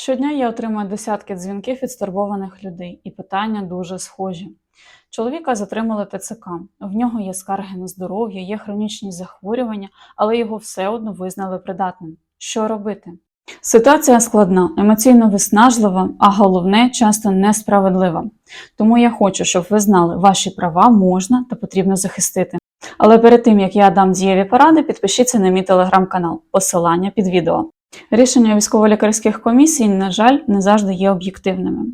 Щодня я отримую десятки дзвінків від стурбованих людей, і питання дуже схожі. Чоловіка затримали ТЦК. В нього є скарги на здоров'я, є хронічні захворювання, але його все одно визнали придатним. Що робити? Ситуація складна, емоційно виснажлива, а головне, часто несправедлива. Тому я хочу, щоб ви знали, ваші права можна та потрібно захистити. Але перед тим як я дам дієві поради, підпишіться на мій телеграм-канал. Посилання під відео. Рішення військово-лікарських комісій, на жаль, не завжди є об'єктивними.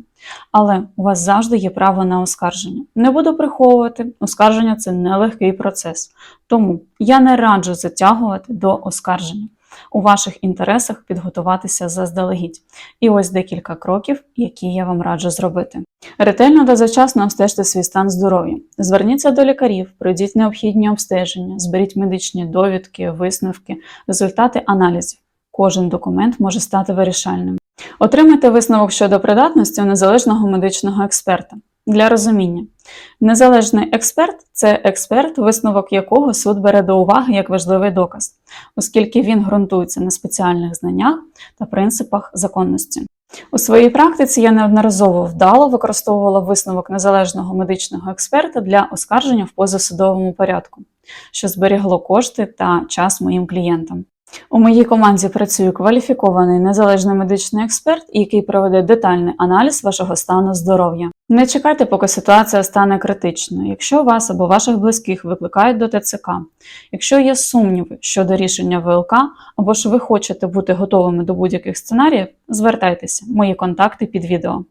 Але у вас завжди є право на оскарження. Не буду приховувати, оскарження це нелегкий процес. Тому я не раджу затягувати до оскарження. У ваших інтересах підготуватися заздалегідь. І ось декілька кроків, які я вам раджу зробити. Ретельно та завчасно обстежте свій стан здоров'я. Зверніться до лікарів, пройдіть необхідні обстеження, зберіть медичні довідки, висновки, результати аналізів. Кожен документ може стати вирішальним. Отримайте висновок щодо придатності у незалежного медичного експерта. Для розуміння, незалежний експерт це експерт, висновок якого суд бере до уваги як важливий доказ, оскільки він ґрунтується на спеціальних знаннях та принципах законності. У своїй практиці я неодноразово вдало використовувала висновок незалежного медичного експерта для оскарження в позасудовому порядку, що зберігло кошти та час моїм клієнтам. У моїй команді працює кваліфікований незалежний медичний експерт, який проведе детальний аналіз вашого стану здоров'я. Не чекайте, поки ситуація стане критичною. Якщо вас або ваших близьких викликають до ТЦК, якщо є сумніви щодо рішення ВЛК, або ж ви хочете бути готовими до будь-яких сценаріїв, звертайтеся. Мої контакти під відео.